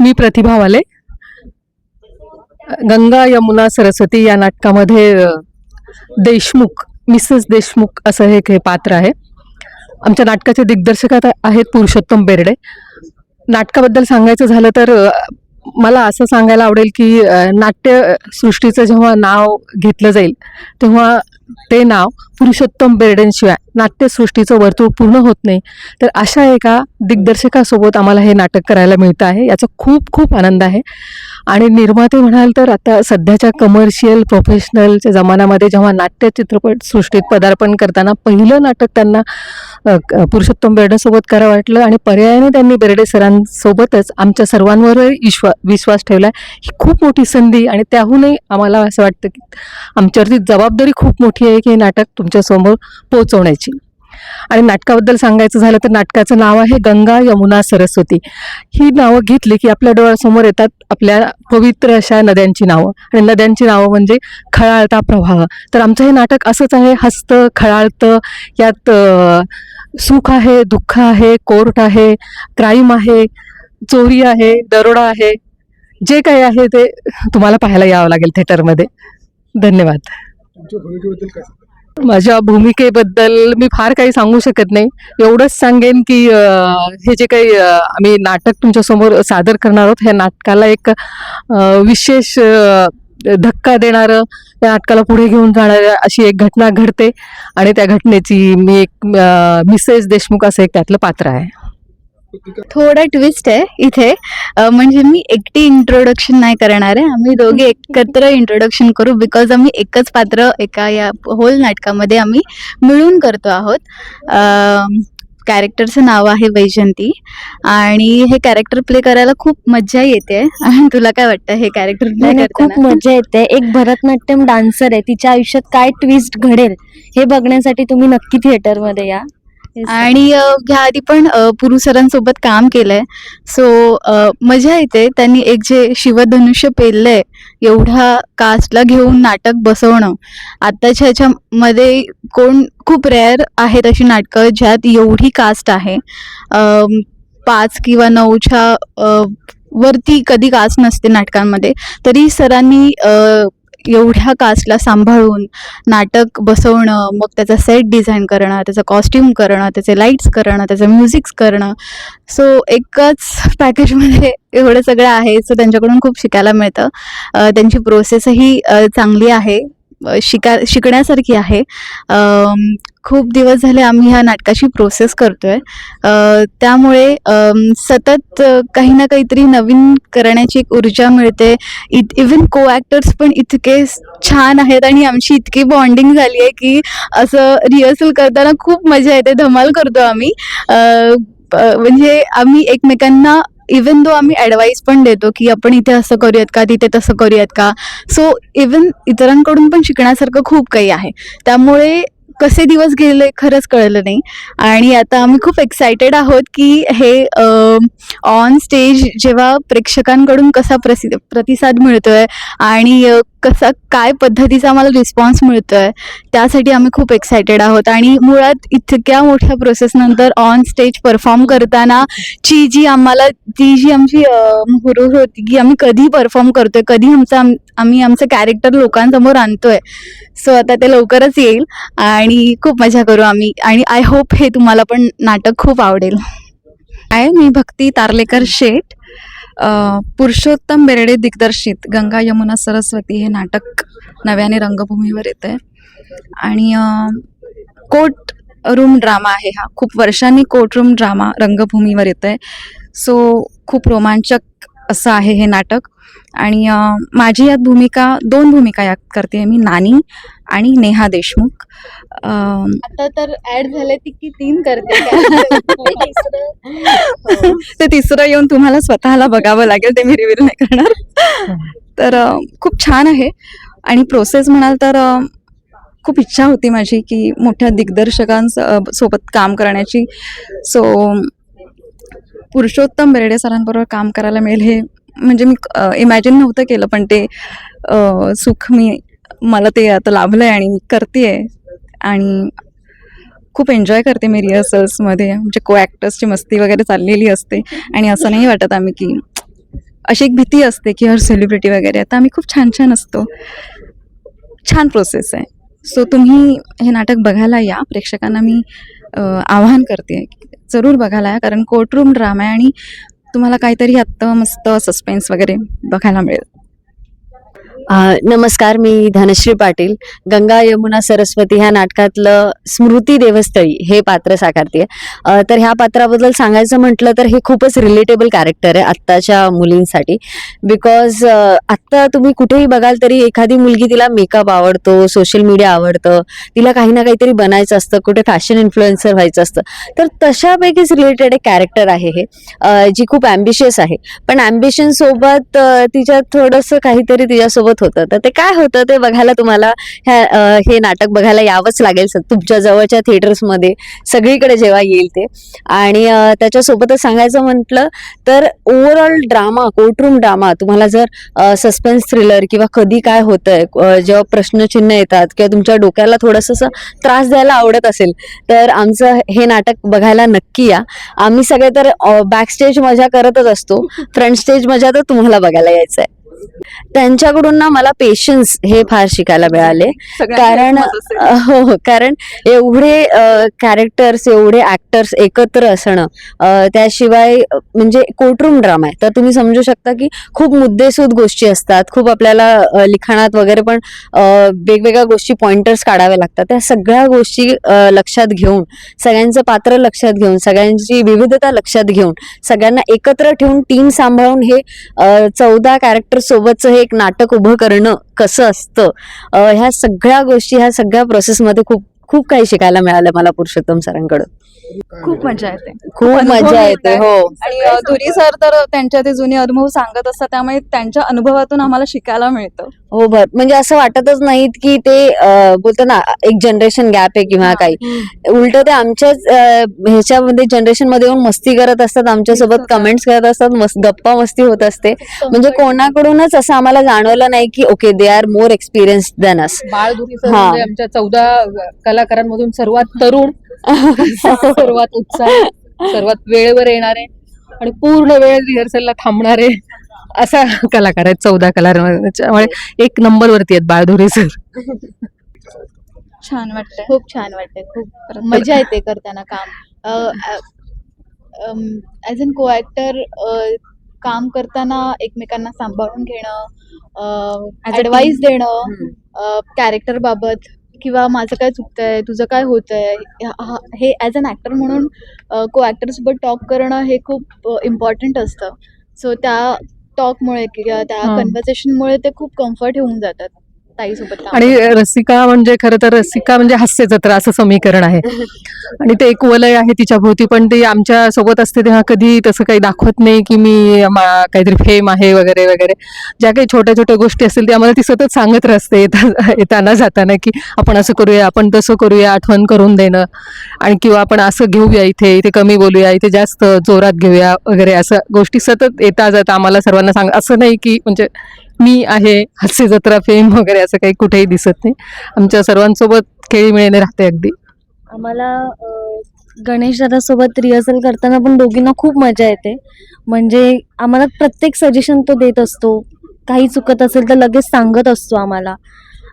मी प्रतिभा वाले. गंगा यमुना सरस्वती या नाटकामध्ये देशमुख मिसेस देशमुख असं हे हे पात्र आहे. आमच्या नाटकाचे दिग्दर्शकात आहेत पुरुषोत्तम बेर्डे. नाटकाबद्दल सांगायचं झालं तर मला असं सांगायला आवडेल की नाट्यसृष्टीचं जेव्हा नाव घेतलं जाईल तेव्हा ते नाव पुरुषोत्तम बेर्डेंशिवाय नाट्यसृष्टीचं वर्तुळ पूर्ण होत नाही. तर अशा एका दिग्दर्शकासोबत आम्हाला हे नाटक करायला मिळतं आहे. याचा खूप खूप आनंद आहे. आणि निर्माते म्हणाल तर आता सध्याच्या कमर्शियल प्रोफेशनलच्या जमान्यामध्ये जेव्हा नाट्य चित्रपट सृष्टीत पदार्पण करताना पहिलं नाटक त्यांना पुरुषोत्तम बेर्डेसोबत करावं वाटलं आणि पर्यायाने त्यांनी बेर्डे सरांसोबतच आमच्या सर्वांवरही विश्वा विश्वास ठेवला ही खूप मोठी संधी आणि त्याहूनही आम्हाला असं वाटतं की आमच्यावरती जबाबदारी खूप मोठी आहे की हे नाटक तुमच्यासमोर पोहोचवण्याची. आणि नाटकाबद्दल सांगायचं झालं तर नाटकाचं नाव आहे गंगा यमुना सरस्वती. ही नावं घेतली की आपल्या डोळ्यासमोर येतात आपल्या पवित्र अशा नद्यांची नावं. आणि नद्यांची नावं म्हणजे खळाळता प्रवाह. तर आमचं हे नाटक असंच आहे हसतं खळाळतं यात सुख आहे दुःख आहे कोर्ट आहे क्राईम आहे चोरी आहे दरोडा आहे जे काही आहे ते तुम्हाला पाहायला यावं लागेल थिएटरमध्ये धन्यवाद. माझ्या भूमिकेबद्दल मी फार काही सांगू शकत नाही. एवढंच सांगेन की हे जे काही आम्ही नाटक तुमच्यासमोर सादर करणार आहोत ह्या नाटकाला एक विशेष धक्का देणारं त्या नाटकाला पुढे घेऊन जाणारं अशी एक घटना घडते. आणि त्या घटनेची मी एक मिसेस देशमुख असं एक त्यातलं पात्र आहे. थोडा ट्विस्ट आहे इथे. म्हणजे मी एकटी इंट्रोडक्शन नाही करणार आहे. आम्ही दोघे एकत्र इंट्रोडक्शन करू बिकॉज आम्ही एकच पात्र एका या होल नाटकामध्ये आम्ही मिळून करतो आहोत. कॅरेक्टरचं नाव आहे वैजंती. आणि हे कॅरेक्टर प्ले करायला खूप मज्जा येते. आणि तुला काय वाटतं हे कॅरेक्टर प्ले खूप करताना? मजा येते. एक भरतनाट्यम डान्सर आहे. तिच्या आयुष्यात काय ट्विस्ट घडेल हे बघण्यासाठी तुम्ही नक्की थिएटरमध्ये या. आणि ह्या आधी पण अ, सरांसोबत काम केलंय. सो मजा येते. त्यांनी एक जे शिवधनुष्य पेललंय एवढ्या कास्टला घेऊन नाटक बसवणं. आताच्या ह्याच्यामध्ये कोण खूप रेअर आहेत अशी नाटकं ज्यात एवढी कास्ट आहे. पाच किंवा नऊच्या वरती कधी कास्ट नसते नाटकांमध्ये. तरी सरांनी एवढ्या कास्टला सांभाळून नाटक बसवणं मग त्याचा सेट डिझाईन करणं त्याचं कॉस्ट्युम करणं त्याचे लाईट्स करणं त्याचं म्युझिक्स करणं. सो एकच पॅकेजमध्ये एवढं सगळं आहे. सो त्यांच्याकडून खूप शिकायला मिळतं. त्यांची प्रोसेसही चांगली आहे. शिका शिकण्यासारखी आहे. खूप दिवस झाले आम्ही ह्या नाटकाची प्रोसेस करतो आहे त्यामुळे सतत काही ना काहीतरी नवीन करण्याची एक ऊर्जा मिळते. इत इवन को ॲक्टर्स पण इतके छान आहेत आणि आमची इतकी बॉन्डिंग झाली आहे की असं रिहर्सल करताना खूप मजा येते. धमाल करतो आम्ही. प- म्हणजे आम्ही एकमेकांना इवन दो आम्ही ॲडवाईस पण देतो की आपण इथे असं करूयात का तिथे तसं करूयात का? सो इवन इतरांकडून पण शिकण्यासारखं खूप काही आहे. त्यामुळे कसे दिवस गेले खरंच कळलं नाही. आणि आता आम्ही खूप एक्सायटेड आहोत की हे ऑन स्टेज जेव्हा प्रेक्षकांकडून कसा प्रसि प्रतिसाद मिळतोय आणि कसा काय पद्धतीचा आम्हाला रिस्पॉन्स मिळतोय त्यासाठी आम्ही खूप एक्सायटेड आहोत. आणि मुळात इतक्या मोठ्या प्रोसेसनंतर ऑन स्टेज परफॉर्म करताना ची जी आम्हाला ती जी आमची हुरूर होती की आम्ही कधी परफॉर्म करतोय कधी आमचं आम्ही आमचं कॅरेक्टर लोकांसमोर आणतोय सो आता ते लवकरच येईल. आणि खूप मजा करू आम्ही. आणि आय होप हे तुम्हाला पण नाटक खूप आवडेल. आहे मी भक्ती तारलेकर शेठ. पुरुषोत्तम बेर्डे दिग्दर्शित गंगा यमुना सरस्वती हे नाटक नव्याने रंगभूमीवर येत आहे आणि कोर्ट रूम ड्रामा आहे हा. खूप वर्षांनी कोर्ट रूम ड्रामा रंगभूमीवर येत आहे सो खूप रोमांचक असं आहे हे नाटक. आणि माझी यात भूमिका दोन भूमिका यात करते आहे मी. नानी आणि नेहा देशमुख. आता तर ऍड झाले ती की तीन करते. ते तिसरं येऊन तुम्हाला स्वतःला बघावं लागेल ते मी रिव्हील नाही करणार. तर खूप छान आहे. आणि प्रोसेस म्हणाल तर खूप इच्छा होती माझी की मोठ्या दिग्दर्शकांस सोबत काम करण्याची. सो पुरुषोत्तम बेर्डे सरांबरोबर काम करायला मिळेल हे म्हणजे मी इमॅजिन नव्हतं केलं पण ते सुख मी मला ते आता लाभलं आहे आणि मी करते आणि खूप एन्जॉय करते मी रिहर्सल्समध्ये म्हणजे को ॲक्टर्सची मस्ती वगैरे चाललेली असते. आणि असं नाही वाटत आम्ही की अशी एक भीती असते की हर सेलिब्रिटी वगैरे. आता आम्ही खूप छान छान असतो. छान प्रोसेस आहे. सो तुम्ही हे नाटक बघायला या. प्रेक्षकांना मी आवाहन करते. जरूर बघायला या. कारण कोर्टरूम ड्रामा आहे आणि तुम्हाला काहीतरी आत्ता मस्त सस्पेन्स वगैरे बघायला मिळेल. अ, नमस्कार मी धनश्री पाटील. गंगा यमुना सरस्वती ह्या नाटकातलं स्मृती देवस्थळी हे पात्र साकारते. तर ह्या पात्राबद्दल सांगायचं म्हटलं तर हे खूपच रिलेटेबल कॅरेक्टर आहे आत्ताच्या मुलींसाठी. बिकॉज आत्ता तुम्ही कुठेही बघाल तरी एखादी मुलगी तिला मेकअप आवडतो सोशल मीडिया आवडतं तिला काही ना काहीतरी बनायचं असतं कुठे फॅशन इन्फ्लुएन्सर व्हायचं असतं. तर तशापैकीच रिलेटेड एक कॅरेक्टर आहे हे जी खूप ॲम्बिशियस आहे. पण ॲम्बिशन सोबत तिच्यात थोडंसं काहीतरी तिच्यासोबत होतं तर ते काय होतं ते बघायला तुम्हाला ह्या हे नाटक बघायला यावंच लागेल. तुमच्या जवळच्या थिएटर्समध्ये सगळीकडे जेव्हा येईल ते. आणि त्याच्यासोबतच सांगायचं म्हटलं तर ओव्हरऑल ड्रामा कोर्टरूम ड्रामा तुम्हाला जर सस्पेन्स थ्रिलर किंवा कधी काय होतंय जेव्हा प्रश्नचिन्ह येतात किंवा तुमच्या डोक्याला थोडंसं त्रास द्यायला आवडत असेल तर आमचं हे नाटक बघायला नक्की या. आम्ही सगळे तर बॅक स्टेज मजा करतच असतो. फ्रंट स्टेज मजा तर तुम्हाला बघायला यायचं आहे त्यांच्याकडून ना मला पेशन्स हे फार शिकायला मिळाले. कारण हो हो कारण एवढे कॅरेक्टर्स एवढे ऍक्टर्स एकत्र असणं त्याशिवाय म्हणजे कोर्टरूम ड्रामा आहे. तर तुम्ही समजू शकता की खूप मुद्देसूद गोष्टी असतात. खूप आपल्याला लिखाणात वगैरे पण वेगवेगळ्या गोष्टी पॉइंटर्स काढावे लागतात. त्या सगळ्या गोष्टी लक्षात घेऊन सगळ्यांचं पात्र लक्षात घेऊन सगळ्यांची विविधता लक्षात घेऊन सगळ्यांना एकत्र ठेवून टीम सांभाळून हे चौदा कॅरेक्टर सोबतचं हे एक नाटक उभं करणं कसं असतं? ह्या सगळ्या गोष्टी ह्या सगळ्या प्रोसेसमध्ये खूप खूप काही शिकायला मिळालं मला पुरुषोत्तम सरांकडून. खूप मजा येते. खूप मजा येते. हो. आणि धुरी सर तर त्यांच्या ते जुने अनुभव सांगत असतात त्यामुळे त्यांच्या अनुभवातून आम्हाला शिकायला मिळतं. हो बर म्हणजे असं वाटतच नाहीत की ते बोलतो ना एक जनरेशन गॅप आहे किंवा काही. उलट ते आमच्याच ह्याच्यामध्ये जनरेशनमध्ये येऊन मस्ती करत असतात आमच्यासोबत कमेंट्स करत असतात मस्त गप्पा मस्ती होत असते. म्हणजे कोणाकडूनच असं आम्हाला जाणवलं नाही की okay they are more experience than us हा. म्हणजे आमच्या चौदा कलाकारांमधून सर्वात तरुण सर्वात उत्साही सर्वात वेळेवर येणारे आणि पूर्ण वेळ रिहर्सलला थांबणारे असा कलाकार आहेत चौदा कलाकार त्याच्यामुळे एक नंबर वरती आहेत बाळधुरे सर छान वाटतंय. खूप छान वाटते खूप मजा येते करताना काम. ॲज अन को ॲक्टर काम करताना एकमेकांना सांभाळून घेणं ॲडवाईस देणं कॅरेक्टर बाबत किंवा माझं काय चुकतंय तुझं काय होतंय ह्या- हा- ॲज अन ॲक्टर म्हणून को ॲक्टरसोबत टॉक करणं हे खूप इम्पॉर्टंट असतं सो त्या टॉकमुळे किंवा त्या. कन्व्हर्सेशनमुळे ते खूप कम्फर्ट होऊन जातात ताईसोबत आणि रसिका म्हणजे खरं तर रसिका म्हणजे हास्य जत्रा असं समीकरण आहे. आणि ते एक वलय आहे तिच्या भोवती पण ती आमच्यासोबत असते तेव्हा कधी तसं काही दाखवत नाही की मी काहीतरी फेम आहे वगैरे वगैरे. ज्या काही छोट्या छोट्या गोष्टी असतील त्या आम्हाला ती सतत सांगत असते येता येताना जाताना की आपण असं करूया आपण तसं करूया आठवण करून देणं. आणि किंवा आपण असं घेऊया इथे इथे कमी बोलूया इथे जास्त जोरात घेऊया वगैरे असं गोष्टी सतत येता जाता आम्हाला सर्वांना सांग असं नाही की म्हणजे मी आहे हास्य जत्रा फेम वगैरे असं काही कुठेही दिसत नाही. आमच्या सर्वांसोबत खेळीमेळीने राहते अगदी. आम्हाला गणेश दादासोबत रिहर्सल करताना पण दोघींना खूप मजा येते. म्हणजे आम्हाला प्रत्येक सजेशन तो देत असतो. काही चुकत असेल तर लगेच सांगत असतो आम्हाला.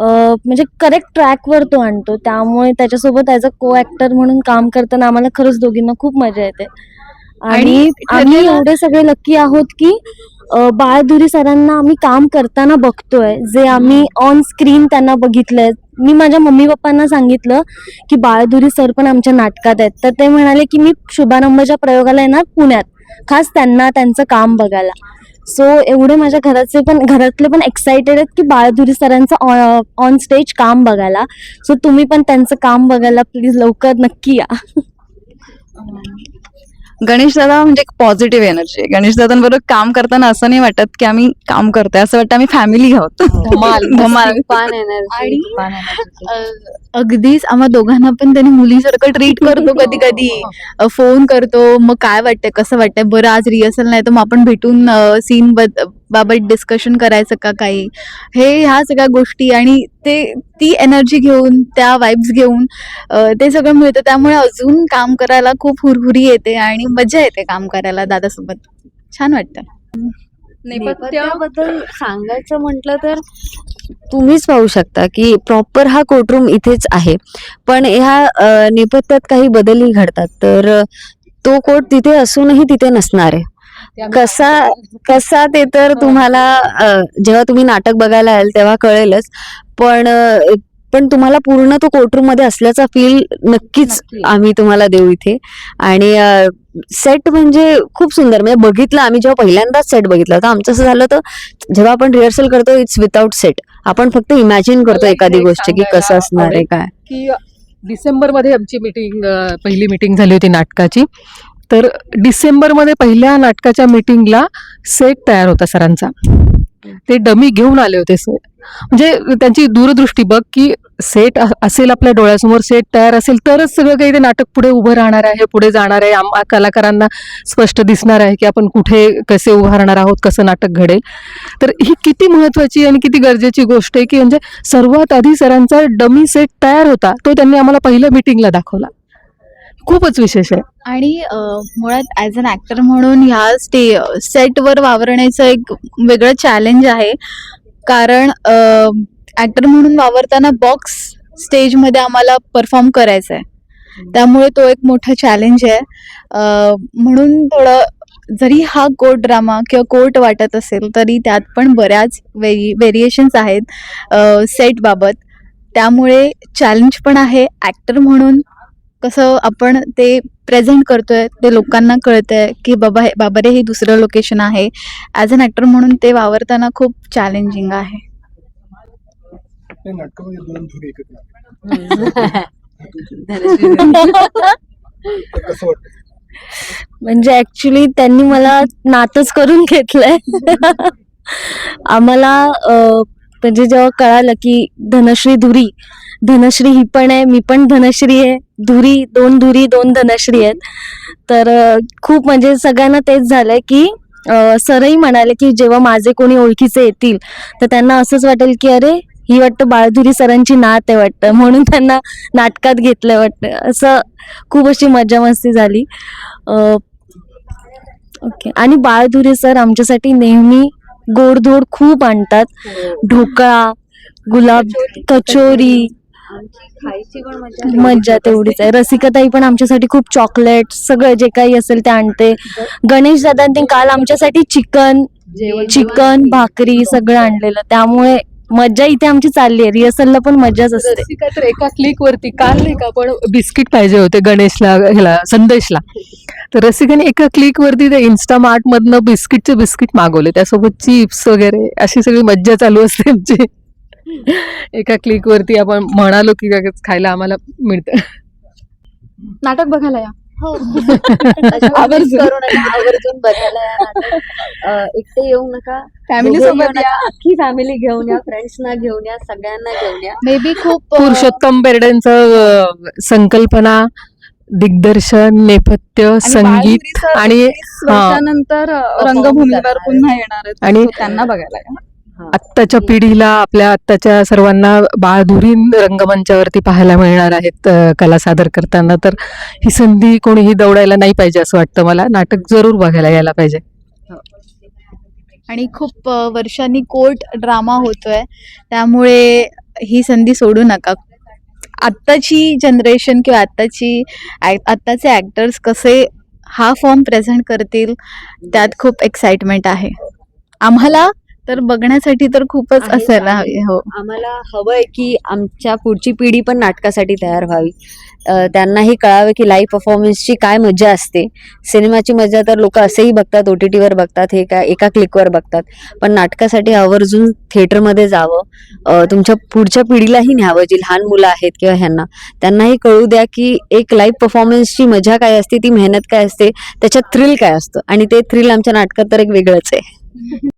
म्हणजे करेक्ट ट्रॅकवर तो आणतो. त्यामुळे त्याच्यासोबत ॲज अ को ॲक्टर म्हणून काम करताना आम्हाला खरंच दोघींना खूप मजा येते. आणि आम्ही एवढे सगळे लकी आहोत की बाळधुरी सरांना आम्ही काम करताना बघतोय. जे आम्ही ऑन स्क्रीन त्यांना बघितलंय. मी माझ्या मम्मी पप्पांना सांगितलं की बाळधुरी सर पण आमच्या नाटकात आहेत. तर ते म्हणाले की मी शुभारंभच्या प्रयोगाला येणार पुण्यात. खास त्यांना त्यांचं काम बघायला. सो एवढे माझ्या घराचे पण घरातले पण एक्साइटेड आहेत की बाळधुरी सरांचं ऑन स्टेज काम बघायला. सो तुम्ही पण त्यांचं काम बघायला प्लीज लवकर नक्की या. गणेश दादा म्हणजे एक पॉझिटिव्ह एनर्जी आहे. गणेश दादांबरोबर काम करताना असं नाही वाटत की आम्ही काम करतोय. असं वाटतं आम्ही फॅमिली आहोत. धमाल धमाल. पान एनर्जी आणि अ, अगदीच आम्हा दोघांना पण त्याने मुलीसारखं ट्रीट करतो कधी कधी. फोन करतो. मग काय वाटतंय कसं वाटतंय? बरं आज रिहर्सल नाही तर मग आपण भेटून सीन बाबत डिस्कशन करायचं का काही? हे ह्या सगळ्या गोष्टी आणि ते ती एनर्जी घेऊन त्या वाईब्स घेऊन ते सगळं मिळतं. त्यामुळे अजून काम करायला खूप हुरहुरी येते आणि मजा येते काम करायला दादासोबत. छान वाटतं. नेपथ्याबद्दल सांगायचं म्हटलं तर तुम्हीच पाहू शकता की प्रॉपर हा कोर्टरूम इथेच आहे. पण ह्या नेपथ्यात काही बदलही घडतात. तर तो कोर्ट तिथे असूनही तिथे नसणार आहे. कसा कसा ते तर तुम्हाला जेव्हा तुम्ही नाटक बघायला याल तेव्हा कळेलच. पण पण तुम्हाला पूर्ण तो कोर्टरूममध्ये असल्याचा फील नक्कीच आम्ही तुम्हाला देऊ इथे. आणि सेट म्हणजे खूप सुंदर. म्हणजे बघितलं आम्ही जेव्हा पहिल्यांदाच सेट बघितला होता. आमचं असं झालं तर जेव्हा आपण रिहर्सल करतो इट्स विदाउट सेट आपण फक्त इमॅजिन करतो मला एखादी गोष्ट की कसं असणार आहे. काय. की डिसेंबरमध्ये आमची मीटिंग पहिली मीटिंग झाली होती नाटकाची. तर डिसेंबरमध्ये पहिल्या नाटकाच्या मीटिंगला सेट तयार होता सरांचा. ते डमी घेऊन आले होते सर. म्हणजे त्यांची दूरदृष्टी बघ की सेट असेल आपल्या डोळ्यासमोर सेट तयार असेल तरच सगळं काही ते नाटक पुढे उभं राहणार आहे पुढे जाणार आहे. आम्हा कलाकारांना स्पष्ट दिसणार आहे की आपण कुठे कसे उभारणार आहोत कसं नाटक घडेल. तर ही किती महत्त्वाची आणि किती गरजेची गोष्ट आहे की म्हणजे सर्वात आधी सरांचा डमी सेट तयार होता तो त्यांनी आम्हाला पहिल्या मिटिंगला दाखवला. खूपच विशेष आहे. आणि मुळात ॲज अन ॲक्टर म्हणून ह्या स्टे सेटवर वावरण्याचं एक वेगळं चॅलेंज आहे. कारण ॲक्टर म्हणून वावरताना बॉक्स स्टेजमध्ये आम्हाला परफॉर्म करायचं आहे त्यामुळे तो एक मोठा चॅलेंज आहे. म्हणून थोडं जरी हा कोर्ट ड्रामा किंवा कोर्ट वाटत असेल तरी त्यात पण बऱ्याच वेरी व्हेरिएशन्स आहेत सेटबाबत त्यामुळे चॅलेंज पण आहे ॲक्टर म्हणून कसं आपण ते प्रेझेंट करतोय ते लोकांना कळतंय की बाबा हे बाबा रे हे दुसरं लोकेशन आहे. ॲज अन ॲक्टर म्हणून ते वावरताना खूप चॅलेंजिंग आहे. आपल्या नाटकामध्ये दोन धुरे एकत्र आले. तर कसं वाटतं म्हणजे ऍक्च्युली त्यांनी मला नातच करून घेतलंय. आम्हाला अं, म्हणजे जेव्हा कळालं की धनश्री धुरी धनश्री ही पण आहे मी पण धनश्री आहे. धुरी दोन धुरी दोन धनश्री आहेत. तर खूप म्हणजे सगळ्यांना तेच झालंय की सरही म्हणाले की जेव्हा माझे कोणी ओळखीचे येतील तर त्यांना असंच वाटेल की अरे ही वाटतं बाळधुरी सरांची नात आहे वाटतं. म्हणून त्यांना नाटकात घेतलंय वाटतं. असं खूप अशी मजा मस्ती झाली. ओके. आणि बाळधुरे सर आमच्यासाठी नेहमी गोडधोड खूप आणतात. ढोकळा गुलाब कचोरी मज्जा तेवढीच आहे. रसिकाताई पण आमच्यासाठी खूप चॉकलेट सगळं जे काही असेल ते आणते. गणेश दादांनी काल आमच्यासाठी चिकन चिकन भाकरी सगळं आणलेलं. त्यामुळे मज्जा इथे आमची चालली आहे. रिहर्सलला पण मज्जाच असते. तर एका क्लिक वरती काल नाही का आपण बिस्किट पाहिजे होते गणेशला ह्याला संदेशला. तर रसिकाने एका क्लिक वरती ते इन्स्टा मार्ट मधनं बिस्किटचे बिस्किट मागवले. त्यासोबत चिप्स वगैरे अशी सगळी मज्जा चालू असते आमची. एका क्लिक वरती आपण म्हणालो की काय खायला आम्हाला मिळतं. नाटक बघायला या. आवर्जून. आवर्जून बघायला या एकटे येऊ नका. फॅमिली सोबत. अख्खी फॅमिली घेऊन या फ्रेंड्सना घेऊन या सगळ्यांना घेऊन या. मे बी खूप पुरुषोत्तम बेर्डेंचं संकल्पना दिग्दर्शन नेपथ्य संगीत आणि वर्षानंतर रंगभूमीवर पुन्हा येणार आहेत. आणि- त्यांना बघायला या. आत्ताच्या पिढीला आपल्या आत्ताच्या सर्वांना बाळधुरी रंगमंचावरती पाहायला मिळणार आहेत कला सादर करताना. तर ही संधी कोणीही दौडायला नाही पाहिजे असं वाटतं मला. नाटक जरूर बघायला यायला पाहिजे. आणि खूप वर्षांनी कोर्ट ड्रामा होतोय. त्यामुळे ही संधी सोडू नका. आत्ताची जनरेशन किंवा आत्ताची आत्ताचे ॲक्टर्स कसे हा फॉर्म प्रेझेंट करतील त्यात खूप एक्साइटमेंट आहे. आम्हाला तर बघण्यासाठी तर खूपच असायला. हवे हो. आम्हाला हवंय की आमच्या पुढची पिढी पण नाटकासाठी तयार व्हावी. त्यांनाही कळावं की लाईव्ह परफॉर्मन्सची काय मजा असते. सिनेमाची मजा तर लोक असेही बघतात ओ टी टीवर बघतात हे काय एका क्लिकवर बघतात. पण नाटकासाठी आवर्जून थिएटरमध्ये जावं तुमच्या पुढच्या पिढीलाही न्यावं जी लहान मुलं आहेत किंवा ह्यांना. त्यांनाही कळू द्या की एक लाईव्ह परफॉर्मन्सची मजा काय असते ती मेहनत काय असते त्याच्यात थ्रिल काय असतं. आणि ते थ्रिल आमच्या नाटकात तर एक वेगळंच आहे.